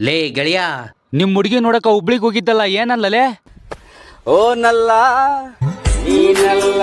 ಲೇ ಗೆಳೆಯ ನಿಮ್ ಹುಡುಗಿ ನೋಡಕ ಹುಬ್ಳಿಗ್ ಹೋಗಿದ್ದಲ್ಲ ಏನಲ್ಲಲೇ? ಓ ನಲ್ಲ ನೀನಲ್ಲ.